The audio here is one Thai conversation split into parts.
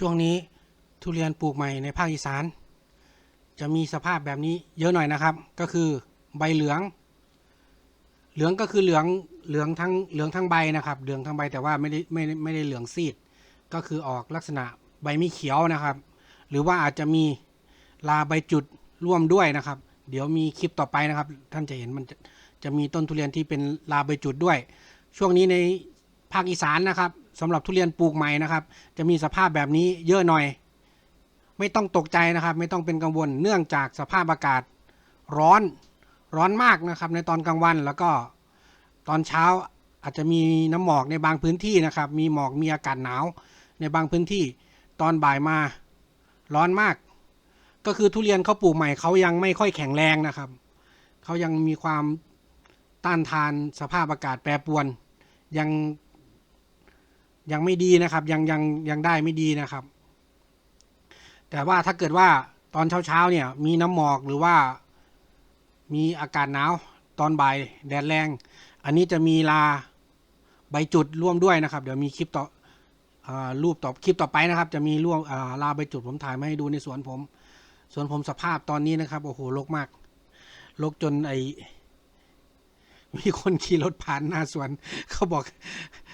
ช่วงนี้ทุเรียนปลูกใหม่ในภาคอีสาน จะมีสภาพแบบนี้เยอะหน่อยนะครับ ก็คือใบเหลือง เหลืองก็คือเหลืองเหลืองทั้งเหลืองทั้งใบนะครับ เหลืองทั้งใบแต่ว่าไม่ได้ไม่ได้ไม่ได้เหลืองซีด ก็คือออกลักษณะใบไม่เขียวนะครับ หรือว่าอาจจะมีลาใบจุดร่วมด้วยนะครับ เดี๋ยวมีคลิปต่อไปนะครับ ท่านจะเห็นมันจะจะมีต้นทุเรียนที่เป็นลาใบจุดด้วย ช่วงนี้ในภาคอีสานนะครับ สำหรับทุเรียนปลูกใหม่นะครับ จะมีสภาพแบบนี้เยอะหน่อย ไม่ต้องตกใจนะครับ ไม่ต้องเป็นกังวลเนื่องจากสภาพอากาศร้อนร้อนมากนะครับ ในตอนกลางวันแล้วก็ตอนเช้าอาจจะมีน้ำหมอกในบางพื้นที่นะครับ มีหมอกมีอากาศหนาวในบางพื้นที่ตอนบ่ายมาร้อนมาก ก็คือทุเรียนเขาปลูกใหม่เขายังไม่ค่อยแข็งแรงนะครับเขายังมีความต้านทานสภาพอากาศแปรปรวน ยัง ยังไม่ดีนะครับ ยังยังยังได้ไม่ดีนะครับ แต่ว่าถ้าเกิดว่าตอนเช้าๆเนี่ย มีน้ำหมอกหรือว่ามีอากาศหนาวตอนบ่ายแดดแรง อันนี้จะมีลาใบจุดร่วมด้วยนะครับ เดี๋ยวมีคลิปต่ออรูปต่อคลิปต่อไปนะครับ จะมีร่วมลาใบจุดผมถ่ายมาให้ดูในสวนผมสวนผมสภาพตอนนี้นะครับโอ้โหรกมากรกจนไอมีคนขี่รถผ่านหน้าสวนเขาบอก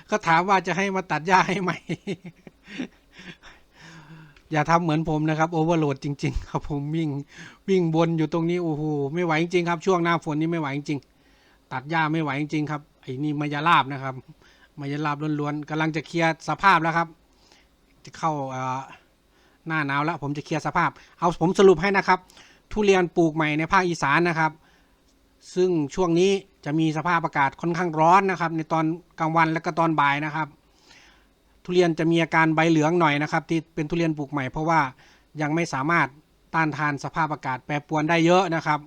เขาถามว่าจะให้มาตัดหญ้าให้ไหม อย่าทำเหมือนผมนะครับโอเวอร์โหลดจริง ๆ ครับผมวิ่งวิ่งบนอยู่ตรงนี้โอ้โหไม่ไหวจริงๆครับ ช่วงหน้าฝนนี่ไม่ไหวจริงๆตัดหญ้าไม่ไหวจริงๆครับไอ้นี่มายาลาบนะครับ มายาลาบล้วนๆกำลังจะเคลียร์สภาพแล้วครับ จะเข้าหน้าหนาวแล้ว ผมจะเคลียร์สภาพ เอาผมสรุปให้นะครับ ทุเรียนปลูกใหม่ในภาคอีสานนะครับ ซึ่งช่วงนี้ จะมีสภาพอากาศค่อนข้างร้อนนะครับ ในตอนกลางวันและก็ตอนบ่ายนะครับ ทุเรียนจะมีอาการใบเหลืองหน่อยนะครับ ที่เป็นทุเรียนปลูกใหม่ เพราะว่ายังไม่สามารถต้านทานสภาพอากาศแปรปรวนได้เยอะนะครับ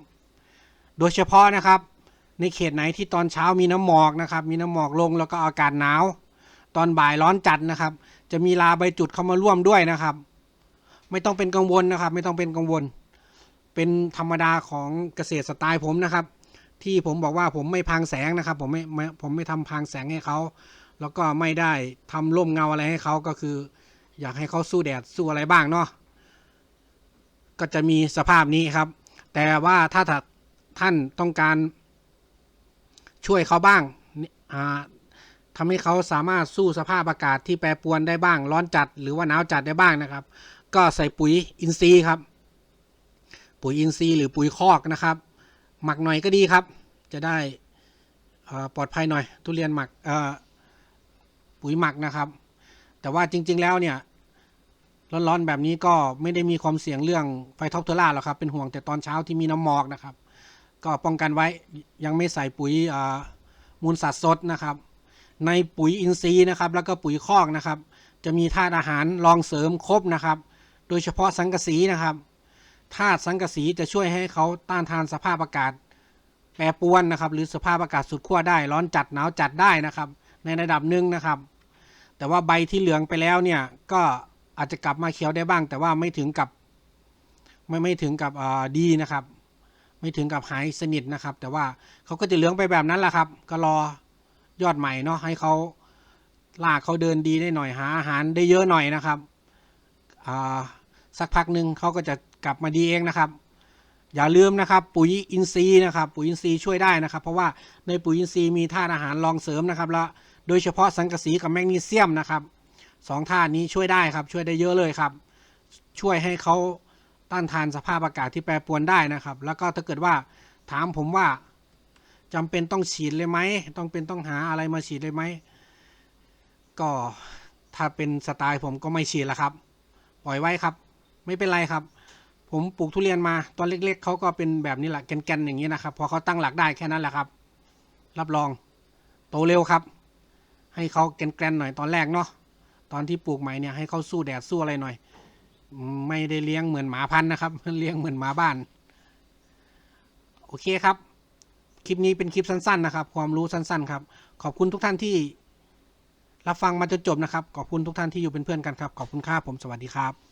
โดยเฉพาะนะครับ ในเขตไหนที่ตอนเช้ามีน้ำหมอกนะครับ มีน้ำหมอกลงแล้วก็อากาศหนาวตอนบ่ายร้อนจัดนะครับ จะมีลาใบจุดเข้ามาร่วมด้วยนะครับ ไม่ต้องเป็นกังวลนะครับ ไม่ต้องเป็นกังวล เป็นธรรมดาของเกษตรสไตล์ผมนะครับ ที่ผมบอกว่าผมไม่พรางแสงนะครับ ผมไม่ผมไม่ทำพรางแสงให้เขา แล้วก็ไม่ได้ทำร่มเงาอะไรให้เขาก็คือ อยากให้เขาสู้แดดสู้อะไรบ้างเนาะก็จะมีสภาพนี้ครับ แต่ว่าถ้าท่านต้องการช่วยเขาบ้างนี่อ่าทำให้เขาสามารถสู้สภาพอากาศที่แปรปรวนได้บ้าง ร้อนจัดหรือว่าหนาวจัดได้บ้างนะครับ ก็ใส่ปุ๋ยอินทรีย์ครับ ปุ๋ยอินทรีย์หรือปุ๋ยคอกนะครับ หมักหน่อยก็ดีครับ จะได้ปลอดภัยหน่อย ทุเรียนหมักปุ๋ยหมักนะครับ แต่ว่าจริง ๆ แล้วเนี่ยร้อนๆแบบนี้ก็ไม่ได้มีความเสี่ยงเรื่องไฟท็อปเทอร่าหรอกครับ เป็นห่วงแต่ตอนเช้าที่มีน้ำหมอกนะครับ ก็ป้องกันไว้ยังไม่ใส่ปุ๋ยมูลสัตว์สดนะครับ ในปุ๋ยอินทรีย์นะครับ แล้วก็ปุ๋ยคอกนะครับ จะมีธาตุอาหารรองเสริมครบนะครับ โดยเฉพาะสังกะสีนะครับ ธาตุสังกะสีจะช่วยให้เขาต้านทานสภาพอากาศ แปรปรวนนะครับ หรือสภาพอากาศสุดขั้วได้ ร้อนจัดหนาวจัดได้นะครับ ในระดับหนึ่งนะครับ แต่ว่าใบที่เหลืองไปแล้วเนี่ยก็อาจจะกลับมาเขียวได้บ้าง แต่ว่าไม่ถึงกับไม่ไม่ถึงกับดีนะครับ ไม่ถึงกับหายสนิทนะครับ แต่ว่าเขาก็จะเหลืองไปแบบนั้นแหละครับ ก็รอยอดใหม่เนาะให้เขาลากเขาเดินดีได้หน่อยหาอาหารได้เยอะหน่อยนะครับสักพักหนึ่งเขาก็จะ กลับมาดีเองนะครับ อย่าลืมนะครับ ปุ๋ยอินทรีย์นะครับ ปุ๋ยอินทรีย์ช่วยได้นะครับ เพราะว่าในปุ๋ยอินทรีย์มีธาตุอาหารรองเสริมนะครับแล้วโดยเฉพาะสังกะสีกับแมกนีเซียมนะครับสองธาตุนี้ช่วยได้ครับ ช่วยได้เยอะเลยครับ ช่วยให้เขาต้านทานสภาพอากาศที่แปรปรวนได้นะครับ แล้วก็ถ้าเกิดว่าถามผมว่าจำเป็นต้องฉีดเลยไหมต้องเป็นต้องหาอะไรมาฉีดเลยไหมก็ถ้าเป็นสไตล์ผมก็ไม่ฉีดละครับ ปล่อยไว้ครับ ไม่เป็นไรครับ ผมปลูกทุเรียนมาตอนเล็ก ๆเขาก็เป็นแบบนี้แหละแกนๆอย่างนี้นะครับ พอเขาตั้งหลักได้แค่นั้นแหละครับ รับรอง โตเร็วครับ ให้เขาแกนๆหน่อยตอนแรกเนาะตอนที่ปลูกใหม่เนี่ยให้เขาสู้แดดสู้อะไรหน่อย ไม่ได้เลี้ยงเหมือนหมาพันธุ์นะครับเลี้ยงเหมือนหมาบ้าน โอเคครับ คลิปนี้เป็นคลิปสั้น ๆ นะครับ ความรู้สั้น ๆ ครับ ขอบคุณทุกท่านที่รับฟังมาจนจบนะครับ ขอบคุณทุกท่านที่อยู่เป็นเพื่อนกันครับ ขอบคุณครับผมสวัสดีครับ